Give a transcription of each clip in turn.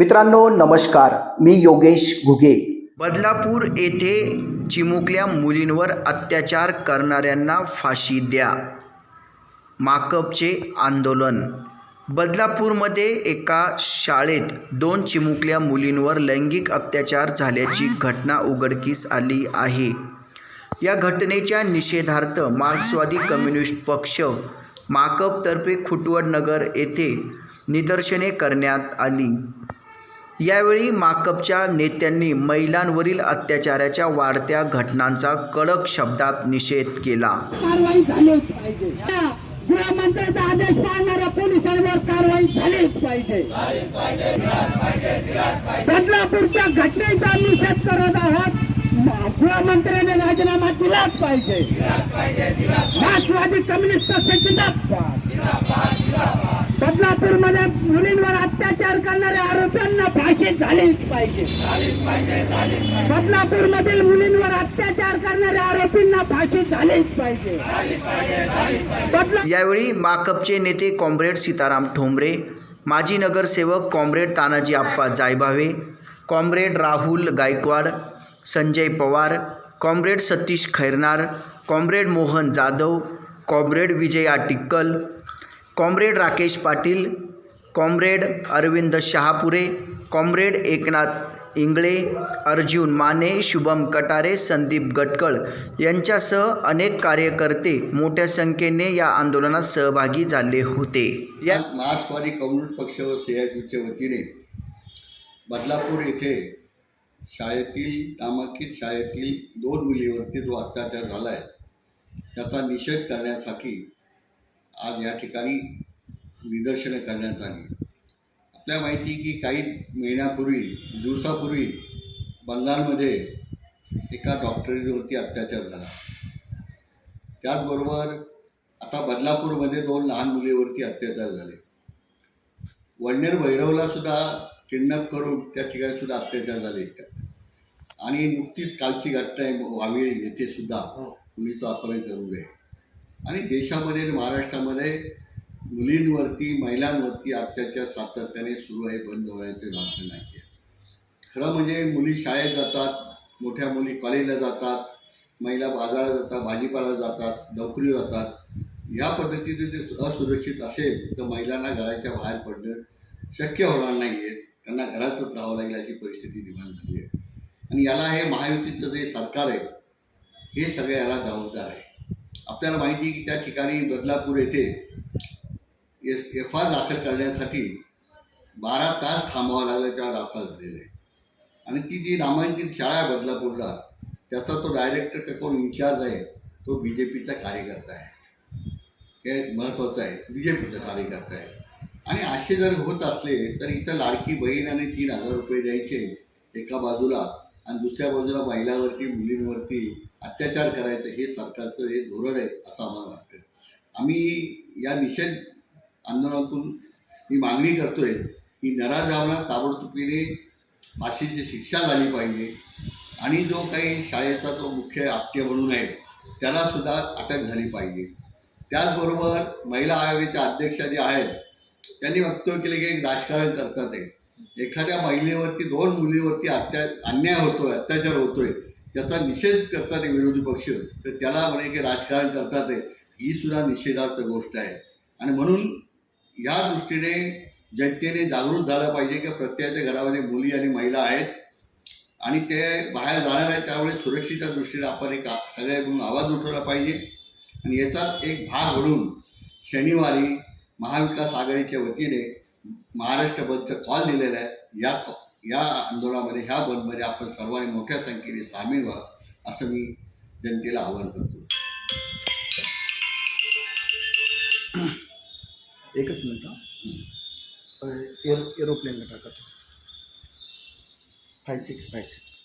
मित्रांनो नमस्कार. मी योगेश घुगे. बदलापूर येथे चिमुकल्या मुलींवर अत्याचार करणाऱ्यांना फाशी द्या. माकपचे आंदोलन. बदलापूरमध्ये एका शाळेत दोन चिमुकल्या मुलींवर लैंगिक अत्याचार झाल्याची घटना उघडकीस आली आहे. या घटनेच्या निषेधार्थ मार्क्सवादी कम्युनिस्ट पक्ष माकपतर्फे खुटवडनगर येथे निदर्शने करण्यात आली. यावेळी माकपच्या नेत्यांनी महिलांवरील अत्याचाराच्या वाढत्या घटनांचा कडक शब्दात निषेध केला. कारवाई झालीच पाहिजे. गृहमंत्र्याचा आदेश पाळणाऱ्या पोलिसांवर कारवाई झालीच पाहिजे. बदलापूरच्या घटनेचा निषेध करत आहोत. गृहमंत्र्याने राजीनामा दिलाच पाहिजे. राष्ट्रवादी कम्युनिस्ट पक्ष बदलापूरमध्ये मुलींवर अत्याचार करणाऱ्या आरोपींना फाशी झालीच पाहिजे. बदलापूरमधील मुलींवर अत्याचार करणाऱ्या आरोपींना फाशी झालीच पाहिजे. बदला यावेळी माकपचे नेते कॉम्रेड सीताराम ठोंबरे माजी नगरसेवक comrade Tanaji Appa Jaybhaye comrade Rahul Gaikwad Sanjay Pawar comrade Satish Khairnar comrade Mohan Jadhav comrade Vijay Atikkal comrade Rakesh Patil comrade Arvind Shahapure comrade Eknath Ingale Arjun Mane Shubham Katare Sandeep Gatkal यांच्यासह अनेक कार्यकर्ते मोठ्या संख्येने या आंदोलनात सहभागी झाले होते. या आज मार्क्सवादी कम्युनिस्ट पक्ष व सी वतीने बदलापूर येथे शाळेतील नामांकित शाळेतील दोन मुलीवरती जो अत्याचार झाला आहे त्याचा निषेध करण्यासाठी आज या ठिकाणी निदर्शनं करण्यात आली. आपल्या माहिती की काही महिन्यापूर्वी दिवसापूर्वी बंगालमध्ये एका डॉक्टरीवरती अत्याचार झाला. त्याचबरोबर आता बदलापूरमध्ये दोन लहान मुलीवरती अत्याचार झाले. वडनेर भैरवला सुद्धा किडनॅप करून त्या ठिकाणी सुद्धा अत्याचार झाले. आणि नुकतीच कालची घटना आहे वावेळी येथे सुद्धा मुलीचं अपहरण करून आहे. आणि देशामध्ये आणि महाराष्ट्रामध्ये मुलींवरती महिलांवरती अत्याचार सातत्याने सुरू आहे बंद होण्याचे नातं नाही आहे खरं म्हणजे मुली शाळेत जातात मोठ्या मुली कॉलेजला जातात महिला बाजारात जातात भाजीपाला जातात नोकरी जातात. या पद्धतीने ते असुरक्षित असेल तर महिलांना घराच्या बाहेर पडणं शक्य होणार नाही आहे त्यांना घरातच राहावं लागेल अशी परिस्थिती निर्माण झाली आहे. आणि याला हे महायुतीचं जे सरकार आहे हे सगळे याला जबाबदार आहे. आपल्याला माहिती आहे की त्या ठिकाणी बदलापूर येथे एस एफ आर दाखल करण्यासाठी बारा तास थांबावं लागलं त्या दाखल झालेलं आहे. आणि ती जी नामांकित शाळा आहे बदलापूरला त्याचा तो डायरेक्टर कोण इन्चार्ज आहे तो बी जे पीचा कार्यकर्ता आहे. हे महत्त्वाचं आहे. बी जे पीचा कार्यकर्ता आहे. आणि असे जर होत असले तर इथं लाडकी बहीण आणि तीन हजार रुपये द्यायचे एका बाजूला आणि दुसऱ्या बाजूला महिलांवरती मुलींवरती अत्याचार करायचं हे सरकारचं हे धोरण आहे असं आम्हाला वाटतं. आम्ही या निषेध आंदोलनातून ही मागणी करतो आहे की नराजावना ताबडतोबीने फाशीची शिक्षा झाली पाहिजे आणि जो काही शाळेचा तो मुख्य आपटे म्हणून आहे त्यालासुद्धा अटक झाली पाहिजे. त्याचबरोबर महिला आयोगाच्या अध्यक्षा ज्या आहेत त्यांनी वक्तव्य केले की एक राजकारण करतात आहे एखाद्या महिलेवरती दोन मुलीवरती अत्या अन्याय होतोय अत्याचार होतोय त्याचा निषेध करतात आहे विरोधी पक्ष. तर त्याला म्हणे की राजकारण करतात आहे ही सुद्धा निषेधार्थ गोष्ट आहे. आणि म्हणून या दृष्टीने जनतेने जागृत झालं पाहिजे की प्रत्येकाच्या घरामध्ये मुली आणि महिला आहेत. आणि ते बाहेर जाणार आहेत त्यामुळे सुरक्षेच्या दृष्टीने आपण एक सगळ्या म्हणून आवाज उठवला पाहिजे. आणि याचाच एक भाग म्हणून शनिवारी महाविकास आघाडीच्या वतीने महाराष्ट्र बंदचा कॉल दिलेला आहे. या या आंदोलनामध्ये ह्या बंदमध्ये आपण सर्वांनी मोठ्या संख्येने सामील व्हा असं मी जनतेला आवाहन करतो. एकच मिनिट एर एरोप्लेनला टाका फाय सिक्स फाय सिक्स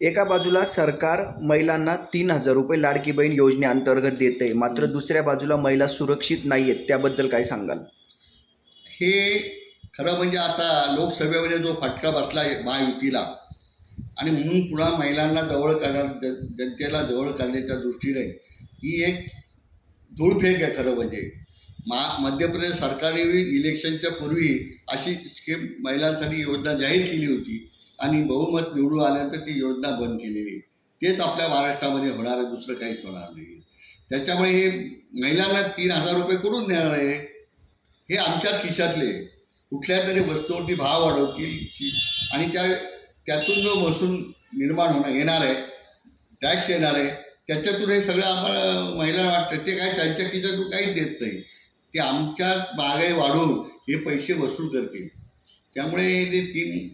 एका बाजूला सरकार महिलांना तीन हजार रुपये लाडकी बहीण योजनेअंतर्गत देते मात्र दुसऱ्या बाजूला महिला सुरक्षित नाही आहेत त्याबद्दल काय सांगाल? हे खरं म्हणजे आता लोकसभेमध्ये जो फटका बसला आहे महायुतीला आणि म्हणून पुन्हा महिलांना जवळ करणार जन- जनतेला जवळ करण्याच्या दृष्टीने ही एक धूळफेक आहे खरं म्हणजे. मा मध्य प्रदेश सरकारने इलेक्शनच्या पूर्वी अशी स्कीम महिलांसाठी योजना जाहीर केली होती आणि बहुमत निवडून आल्यानंतर ती योजना बंद केलेली आहे. तेच आपल्या महाराष्ट्रामध्ये होणार आहे दुसरं काहीच होणार नाही त्याच्यामुळे हे महिलांना तीन हजार रुपये करून देणार आहे. हे आमच्याच खिशातले. कुठल्या तरी वस्तूवरती भाव वाढवतील आणि त्या त्यातून जो महसूल निर्माण होणार येणार आहे टॅक्स येणार आहे त्याच्यातून हे सगळं आम्हाला महिलांना वाटतं. ते काय त्यांच्या खिशातून काहीच देत नाही. ते आमच्या महागाई वाढवून हे पैसे वसूल करतील. त्यामुळे ते तीन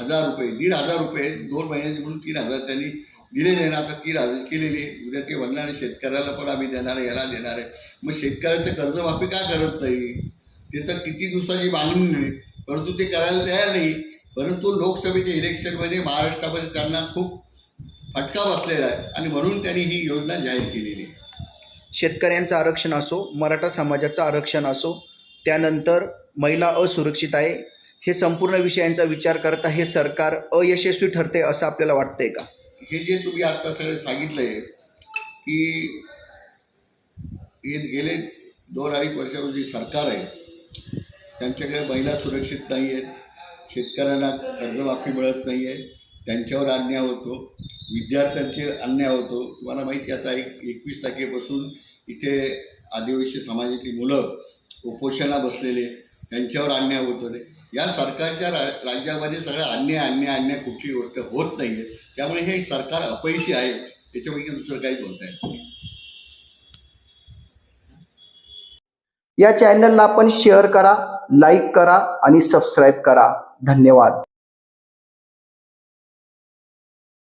हजार रुपये दीड हजार रुपये दोन महिन्याचे म्हणून तीन हजार त्यांनी दिलेले आहे ना. आता तीन हजार केलेले आहे. उद्या ते म्हणणार आहे शेतकऱ्याला पण आम्ही देणार आहे याला देणार आहे. मग शेतकऱ्याचं कर्जमाफी का करत नाही? ते तर किती दिवसाची मागणी नाही परंतु ते करायला तयार नाही. परंतु लोकसभेच्या इलेक्शनमध्ये महाराष्ट्रामध्ये त्यांना खूप फटका बसलेला आहे. आणि म्हणून त्यांनी ही योजना जाहीर केलेली आहे. शेतकऱ्यांचं आरक्षण असो मराठा समाजाचं आरक्षण असो त्यानंतर महिला असुरक्षित आहे. हे संपूर्ण विषयांचा विचार करता हे सरकार अयशस्वी ठरते असं आपल्याला वाटतंय का? हे जे तुम्ही आता सगळे सांगितलंय की हे गेले दोन अडीच वर्षावर जे सरकार आहे त्यांच्याकडे महिला सुरक्षित नाही आहेत शेतकऱ्यांना कर्जमाफी मिळत नाही आहे त्यांच्यावर अन्याय होतो विद्यार्थ्यांचे अन्याय होतो. तुम्हाला माहिती आता एक एकवीस तारखेपासून इथे आदिवासी समाजातली मुलं उपोषणा बसलेले त्यांच्यावर अन्याय होतो नाही या सरकारच्या रा राज्यामध्ये सगळं अन्याय अन्याय अन्याय कुठची गोष्ट होत नाही आहे त्यामुळे हे सरकार अपयशी आहे. त्याच्यापैकी दुसरं काही बोलता येत नाही. या चॅनलला आपण शेअर करा लाईक करा आणि सबस्क्राईब करा. धन्यवाद.